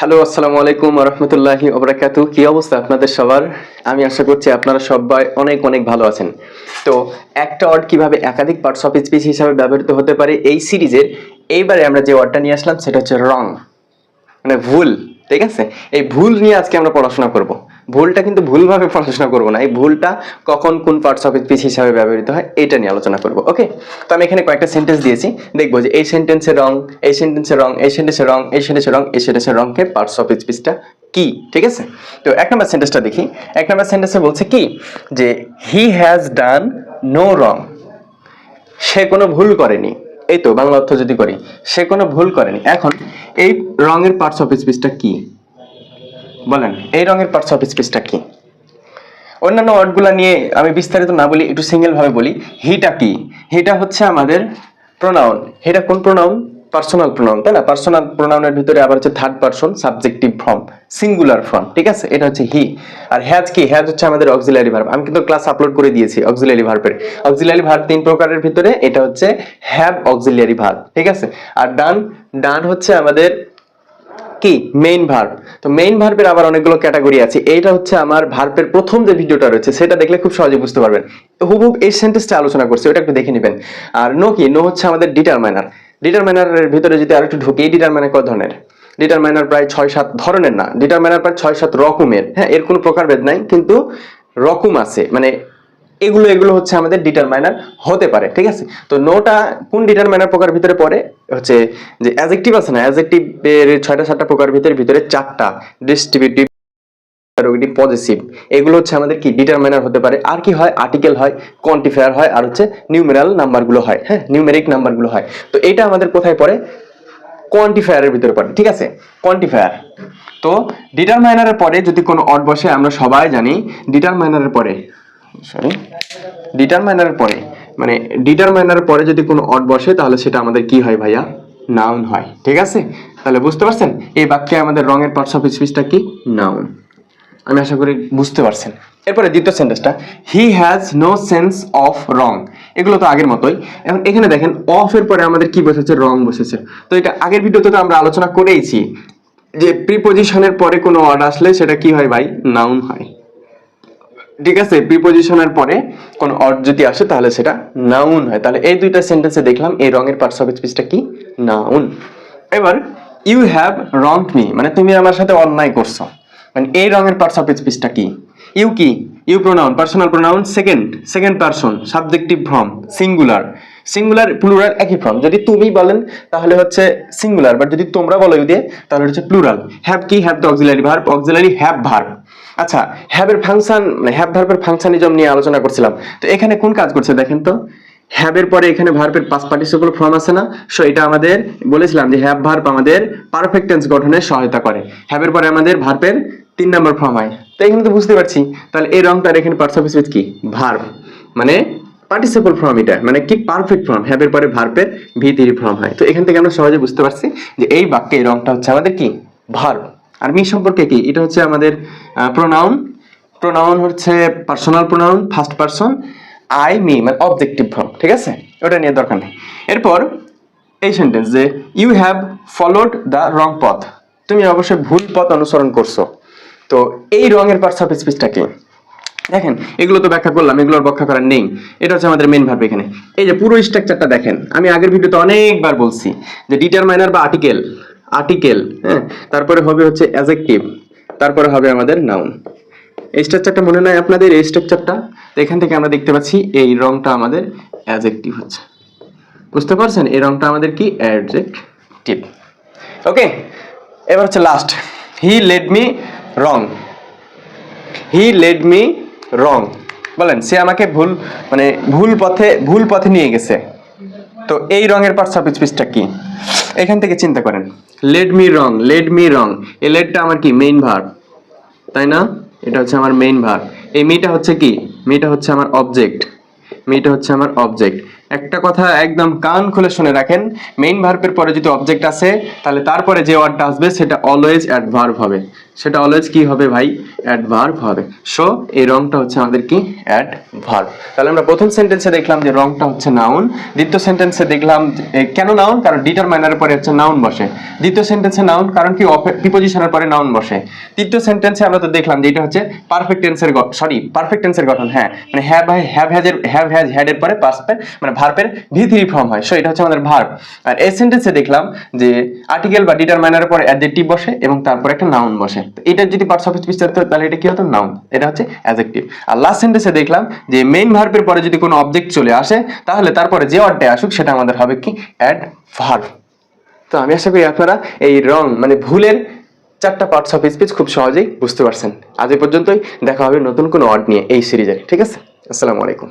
Hello, আসসালামু আলাইকুম রহমতুল্লাহি ওবরাকাত কি অবস্থা আপনাদের সবার? আমি আশা করছি আপনারা সবাই অনেক অনেক ভালো আছেন। তো একটা অর্ড কীভাবে একাধিক পার্টস অফ স্পিচ হিসাবে ব্যবহৃত হতে পারে এই সিরিজের এইবারে আমরা যে ওয়ার্ডটা নিয়ে আসলাম সেটা হচ্ছে রং মানে ভুল, ঠিক আছে? এই ভুল নিয়ে আজকে আমরা পড়াশোনা করব। ভুলটা কিন্তু ভুলভাবে পড়াশোনা করব না। এই ভুলটা কখন কোন পার্টস অফ স্পিচ হিসাবে ব্যবহৃত হয়, এটা নিয়ে আলোচনা করব ওকে তো আমি এখানে কয়েকটা সেন্টেন্স দিয়েছি। দেখব যে এই সেন্টেন্সের রং, এই সেন্টেন্সের রং, এই সেন্টেন্সের রং, এই সেন্টেন্সের রং, এই সেন্টেন্সের রংকে পার্টস অফ স্পিচটা কি, ঠিক আছে? তো এক নম্বর সেন্টেন্সটা দেখি। এক নম্বর সেন্টেন্সে বলছে কি? যে হি হ্যাজ ডান নো রং সে কোনো ভুল করেনি। এই তো, বাংলা অর্থ যদি করি, সে কোনো ভুল করেনি। এখন এই রঙের পার্টস অফ স্পিচটা কি? বলেন, এই রঙের পার্টস অফ স্পিচটা কি? অন্যান্য ওয়ার্ডগুলো নিয়ে আমি বিস্তারিত না বলি, একটু সিঙ্গেল ভাবে বলি হিটা কি? হিটা হচ্ছে আমাদের প্রোনাউন হিটা কোন প্রোনাউন পার্সোনাল প্রোনাউন তাই না? পার্সোনাল প্রোনাউনের ভিতরে আবার হচ্ছে third person subjective form singular form ঠিক আছে? এটা হচ্ছে হি আর হ্যাজ কি? হ্যাজ হচ্ছে আমাদের অক্সিলারি ভার্ব আমি কিন্তু ক্লাস আপলোড করে দিয়েছি অক্সিলারি ভার্বের অক্সিলারি ভার্ব তিন প্রকারের ভিতরে, এটা হচ্ছে হ্যাভ অক্সিলারি ভার্ব ঠিক আছে? আর ডান ডান হচ্ছে আমাদের কি? মেইন ভার্ব তো মেইন ভার্বের আবার অনেকগুলো ক্যাটাগরি আছে। এইটা হচ্ছে আমার ভার্বের প্রথম যে ভিডিওটা রয়েছে, সেটা দেখলে খুব সহজে বুঝতে পারবেন। হুবহুব এই সেন্টেন্সটা আলোচনা করছি, ওটা একটু দেখে নেবেন। আর নো কি? নো হচ্ছে আমাদের ডিটারমাইনার ডিটারমাইনারের ভিতরে যদি আরেকটু ঢুকি, এই ডিটারমাইনার কত ধরনের? ডিটারমাইনার প্রায় ছয় সাত ধরনের না। ডিটারমাইনার প্রায় ছয় সাত রকমের। হ্যাঁ এর কোনো প্রকারভেদ নাই, কিন্তু রকম আছে। মানে এগুলো এগুলো হচ্ছে আমাদের ডিটারমাইনার হতে পারে, ঠিক আছে? তো নোটা কোন ডিটারমাইনার প্রকার ভিতরে পড়ে? হচ্ছে যে অ্যাজেক্টিভ আছে না অ্যাজেক্টিভ এর ছয়টা, সাতটা প্রকার ভিতরে ভিতরে চারটা ডিস্ট্রিবিউটিভ পজিটিভ এগুলো হচ্ছে আমাদের কি? ডিটারমাইনার হতে পারে। আর কি হয়? আর্টিকেল হয় কোয়ান্টিফায়ার হয়, আর হচ্ছে নিউমেরাল নাম্বারগুলো হয় হ্যাঁ? নিউমেরিক নাম্বারগুলো হয়। তো এটা আমাদের কোথায় কোয়ান্টিফায়ারের ভিতরে পড়ে, ঠিক আছে? কোয়ান্টিফায়ার তো পরে যদি কোনো বসে, আমরা সবাই জানি ডিটারমাইনারের পরে সরি ডিটারমাইনারের পরে মানে ডিটারমাইনারের পরে যদি কোনো অড বসে, তাহলে সেটা আমাদের কি হয় ভাইয়া? নাউন হয়, ঠিক আছে? তাহলে বুঝতে পারছেন? এই বাক্যে আমাদের রঙের পার্টস অফ স্পিচটা কি? নাউন আমি আশা করি বুঝতে পারছেন। এরপরে দ্বিতীয় সেন্টেন্সটা he has no sense of wrong এগুলো তো আগের মতোই। এখন এখানে দেখেন অফ এর পরে আমাদের কি বসেছে? রং বসেছে। তো এটা আগের ভিডিওতে তো আমরা আলোচনা করেইছি যে প্রিপোজিশনের পরে কোনো ওয়ার্ড আসলে সেটা কি হয় ভাই? নাউন হয়। ঠিক আছে প্রিপোজিশনের পরে কোন অর্ড যদি আসে তাহলে সেটা নাউন হয়। তাহলে এই দুইটা সেন্টেন্সে দেখলাম এই রঙের পার্টস অফ স্পিচটা কি? নাউন এবার ইউ হ্যাভ রং মি মানে তুমি আমার সাথে অন্যায় করছ। মানে এই রঙের পার্টস অফ স্পিচটা কি? ইউ কি? You pronoun personal pronoun second second person subjective form singular singular plural একই ফর্ম যদি তুমি বলেন, তাহলে হচ্ছে সিঙ্গুলার বাট যদি তোমরা বলো ইউ দিয়ে, তাহলে হচ্ছে প্লুরাল হ্যাভ কি? Have the auxiliary verb auxiliary have verb আচ্ছা হ্যাভের ফাংশন মানে হ্যাভ ভার্বের ফাংশনিজম নিয়ে আলোচনা করছিলাম। তো এখানে কোন কাজ করছে দেখেন তো? হ্যাভের পরে এখানে ভার্বের পাস পার্টিসিপল ফর্ম আছে না? সো এটা আমাদের বলেছিলাম যে হ্যাভ ভার্ব আমাদের পারফেক্ট টেন্স গঠনে সহায়তা করে। হ্যাভের পরে আমাদের ভার্বের তিন নম্বর ফর্ম হয়। তো এখানে তো বুঝতে পারছি। তাহলে এই রংটার এখানে পার্টস অফ স্পিচ কি? ভার্ব মানে পার্টিসিপল ফর্ম এটা। মানে কি পারফেক্ট ফর্ম হ্যাভের পরে ভার্বের ভি ফর্ম হয়। তো এখান থেকে আমরা সহজে বুঝতে পারছি যে এই বাক্যে রংটা হচ্ছে আমাদের কি? ভার্ব আর মি সম্পর্কে কি? এটা হচ্ছে আমাদের প্রোনাউন প্রোনাউন হচ্ছে personal pronoun first person I me মানে অবজেক্টিভ ফর্ম ঠিক আছে? ওটা নিয়ে দরকার নেই। এরপর, এই সেন্টেন্স যে you have followed the wrong পথ তুমি অবশ্যই ভুল পথ অনুসরণ করছ। তো এই রঙের পার্টস অফ স্পিচটা কি? দেখেন, এগুলো তো ব্যাখ্যা করলাম এগুলোর ব্যাখ্যা করার নেই। এটা হচ্ছে আমাদের মেন ভার্ব এখানে। এই যে পুরো স্ট্রাকচারটা দেখেন, আমি আগের ভিডিওতে অনেকবার বলছি যে ডিটারমাইনার বা আর্টিকেল আর্টিকেল হ্যাঁ? তারপরে হবে হচ্ছে অ্যাজেক্টিভ তারপরে হবে আমাদের নাউন এই স্ট্রাকচারটা মনে নাই আপনাদের, এই স্ট্রাকচারটা তো এখান থেকে আমরা দেখতে পাচ্ছি এই রংটা আমাদের অ্যাজেক্টিভ হচ্ছে। বুঝতে পারছেন? এই রংটা আমাদের কি? অ্যাডজেক্টিভ ওকে এবার হচ্ছে last he led me wrong he led me wrong বলেন, সে আমাকে ভুল মানে ভুল পথে ভুল পথে নিয়ে গেছে। তো এই রঙের পার্টস অফ স্পিচটা কি? এখান থেকে চিন্তা করেন। Let me wrong let me wrong এই লেটটা আমার কি? মেইন ভার্ব তাই না? এটা হচ্ছে আমার মেইন ভার্ব এই মিটা হচ্ছে কি? মিটা হচ্ছে আমার অবজেক্ট মিটা হচ্ছে আমার অবজেক্ট একটা কথা একদম কান খুলে শুনে রাখেন মেইন ভার্বের পরে যদি অবজেক্ট আসে, তাহলে তারপরে যে ওয়ার্ডটা আসবে, সেটা অলওয়েজ অ্যাডভার্ব হবে। সেটা অলওয়েজ কি হবে ভাই? অ্যাডভার্ব হবে। সো এই রংটা হচ্ছে আমাদের কি? অ্যাডভার্ব তাহলে আমরা প্রথম সেন্টেন্সে দেখলাম যে রংটা হচ্ছে নাউন দ্বিতীয় সেন্টেন্সে দেখলাম কেন নাউন কারণ ডিটারমাইনারের পরে হচ্ছে নাউন বসে। দ্বিতীয় সেন্টেন্সে নাউন কারণ কি? প্রিপোজিশনের পরে নাউন বসে। তৃতীয় সেন্টেন্সে আমরা তো দেখলাম যে এটা হচ্ছে পারফেক্ট টেন্সের সরি পারফেক্ট টেন্সের গঠন হ্যাঁ। মানে হ্যাভ হ্যাভ হ্যাজের হ্যাভ হ্যাজ হ্যাডের পরে পাস্ট মানে ভার্বের ভি থ্রি ফর্ম হয়। সো এটা হচ্ছে আমাদের ভার্ব আর এই সেন্টেন্সে দেখলাম যে আর্টিকেল বা ডিটারমাইনারের পরে অ্যাডজেক্টিভ বসে এবং তারপর একটা নাউন বসে। এটার যদি পার্টস অফ স্পিচ থাকতো তাহলে এটা কি হতো? নাউন এটা হচ্ছে অ্যাডজেক্টিভ আর লাস্ট সেন্টেন্সে দেখলাম যে মেইন ভার্বের পরে যদি কোনো অবজেক্ট চলে আসে, তাহলে তারপরে যে ওয়ার্ডটা আসুক, সেটা আমাদের হবে কি? অ্যাড ভার্ব তো আমি আশা করি আপনারা এই রং মানে ভুলের চারটা পার্টস অফ স্পিচ খুব সহজেই বুঝতে পারছেন। আজ পর্যন্তই। দেখা হবে নতুন কোনো ওয়ার্ড নিয়ে এই সিরিজে ঠিক আছে? আসসালামু আলাইকুম।